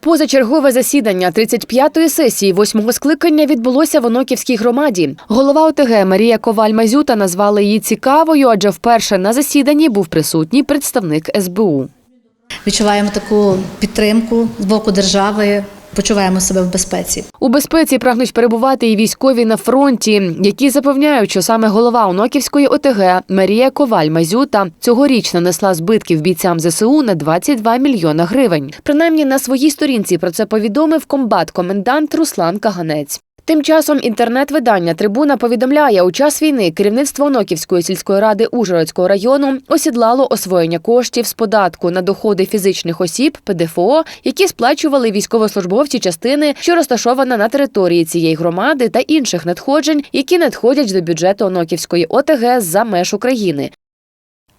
Позачергове засідання 35-ї сесії восьмого скликання відбулося в Оноківській громаді. Голова ОТГ Марія Коваль-Мазюта назвала її цікавою, адже вперше на засіданні був присутній представник СБУ. Відчуваємо таку підтримку з боку держави, почуваємо себе в безпеці. У безпеці прагнуть перебувати і військові на фронті, які запевняють, що саме голова Оноківської ОТГ Марія Коваль-Мазюта цьогоріч нанесла збитків бійцям ЗСУ на 22 мільйона гривень. Принаймні на своїй сторінці про це повідомив комбат-комендант Руслан Каганець. Тим часом інтернет-видання Трибуна повідомляє, у час війни керівництво Оноківської сільської ради Ужгородського району осідлало освоєння коштів з податку на доходи фізичних осіб ПДФО, які сплачували військовослужбовці частини, що розташована на території цієї громади, та інших надходжень, які надходять до бюджету Оноківської ОТГ за меж України.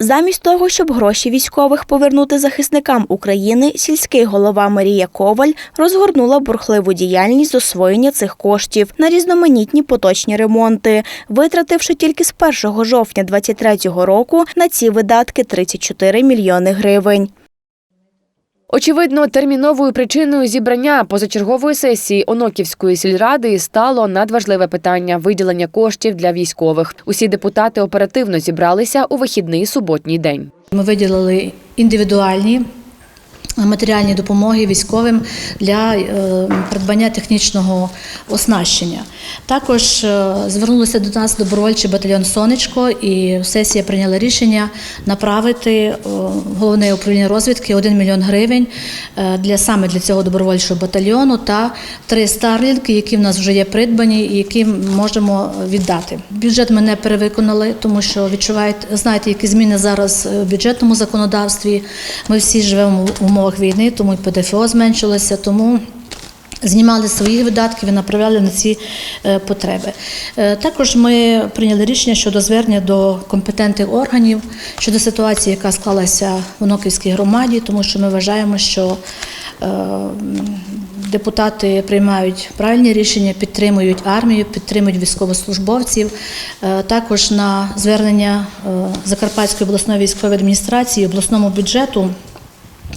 Замість того, щоб гроші військових повернути захисникам України, сільський голова Марія Коваль розгорнула бурхливу діяльність з освоєння цих коштів на різноманітні поточні ремонти, витративши тільки з 1 жовтня 2023 року на ці видатки 34 мільйони гривень. Очевидно, терміновою причиною зібрання позачергової сесії Оноківської сільради стало надважливе питання виділення коштів для військових. Усі депутати оперативно зібралися у вихідний суботній день. Ми виділили індивідуальні матеріальні допомоги військовим для е, придбання технічного оснащення. Також е, звернулося до нас добровольчий батальйон Сонечко, і сесія прийняла рішення направити е, головне управління розвідки 1 мільйон гривень для саме для цього добровольчого батальйону та три старлінки, які в нас вже є придбані і які можемо віддати. Бюджет ми не перевиконали, тому що відчуваєте, знаєте, які зміни зараз в бюджетному законодавстві. Ми всі живемо в умовах війни, тому і ПДФО зменшилося, тому. Знімали свої видатки і направляли на ці е, потреби. Е, Також ми прийняли рішення щодо звернення до компетентних органів щодо ситуації, яка склалася в Оноківській громаді, тому що ми вважаємо, що е, депутати приймають правильні рішення, підтримують армію, підтримують військовослужбовців. Також на звернення Закарпатської обласної військової адміністрації обласному бюджету.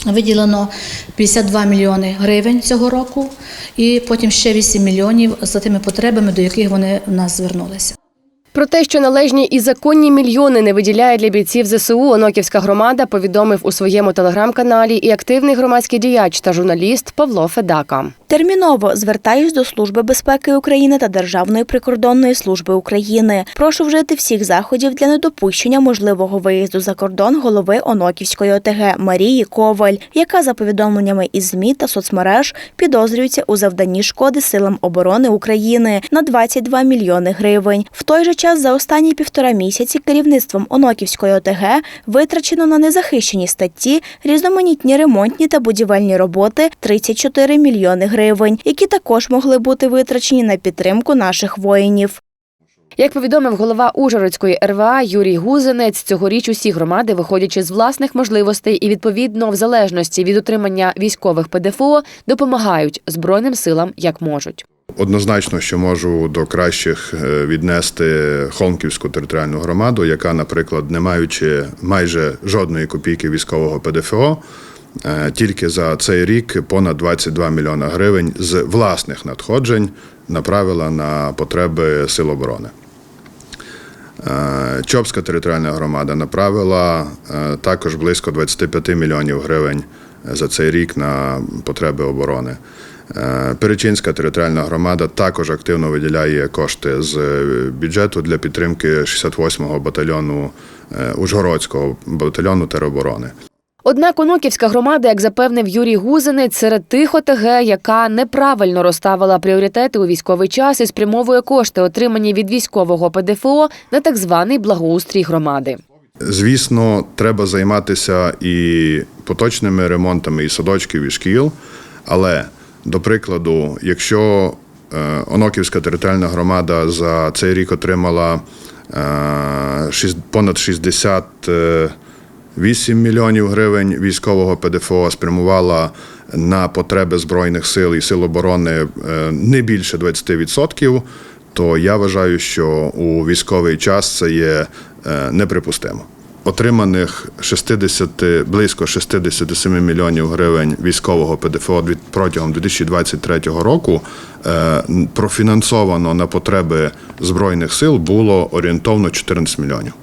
Виділено 52 мільйони гривень цього року, і потім ще 8 мільйонів за тими потребами, до яких вони в нас звернулися. Про те, що належні і законні мільйони не виділяє для бійців ЗСУ, Оноківська громада повідомив у своєму телеграм-каналі і активний громадський діяч та журналіст Павло Федака. Терміново звертаюсь до Служби безпеки України та Державної прикордонної служби України. Прошу вжити всіх заходів для недопущення можливого виїзду за кордон голови Оноківської ОТГ Марії Коваль, яка за повідомленнями із ЗМІ та соцмереж підозрюється у завданні шкоди силам оборони України на 22 мільйони гривень. В той же час за останні півтора місяці керівництвом Оноківської ОТГ витрачено на незахищені статті різноманітні ремонтні та будівельні роботи 34 мільйони гривень, які також могли бути витрачені на підтримку наших воїнів. Як повідомив голова Ужгородської РВА Юрій Гузенець, цьогоріч усі громади, виходячи з власних можливостей і відповідно в залежності від утримання військових ПДФО, допомагають збройним силам як можуть. Однозначно, що можу до кращих е, віднести Холмківську територіальну громаду, яка, наприклад, не маючи майже жодної копійки військового ПДФО, е, тільки за цей рік понад 22 мільйона гривень з власних надходжень направила на потреби Сил оборони. Е, Чопська територіальна громада направила також близько 25 мільйонів гривень за цей рік на потреби оборони. Е, Перечинська територіальна громада також активно виділяє кошти з е, бюджету для підтримки 68-го батальйону е, Ужгородського батальйону тероборони. Однак Оноківська громада, як запевнив Юрій Гузенець, серед тих ОТГ, яка неправильно розставила пріоритети у військовий час і спрямовує кошти, отримані від військового ПДФО, на так званий благоустрій громади. Звісно, треба займатися і поточними ремонтами і садочків, і шкіл. Але, до прикладу, якщо е, Оноківська територіальна громада за цей рік отримала е, понад 68 мільйонів гривень військового ПДФО, спрямувала на потреби Збройних сил і сил оборони е, не більше 20%, то я вважаю, що у військовий час це є е, неприпустимо. отриманих 60, близько 67 мільйонів гривень військового ПДФО від- протягом 2023 року е, профінансовано на потреби Збройних сил було орієнтовно 14 мільйонів.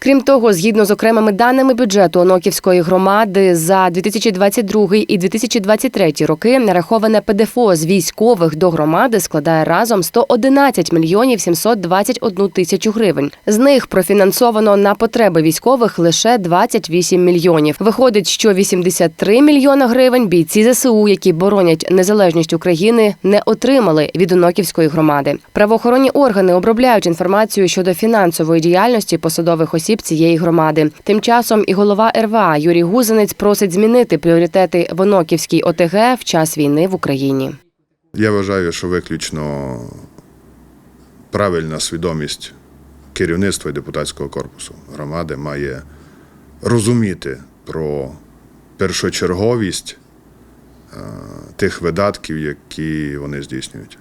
Крім того, згідно з окремими даними бюджету Оноківської громади за 2022 і 2023 роки нараховане ПДФО з військових до громади складає разом 111 мільйонів 721 тисячу гривень. З них профінансовано на потреби військових лише 28 мільйонів. Виходить, що 83 мільйона гривень бійці ЗСУ, які боронять незалежність України, не отримали від Оноківської громади. Правоохоронні органи обробляють інформацію щодо фінансової діяльності посадових осіб цієї громади. Тим часом і голова РВА Юрій Гузенець просить змінити пріоритети в Оноківській ОТГ в час війни в Україні. Я вважаю, що виключно правильна свідомість керівництва депутатського корпусу громади має розуміти про першочерговість е, тих видатків, які вони здійснюють.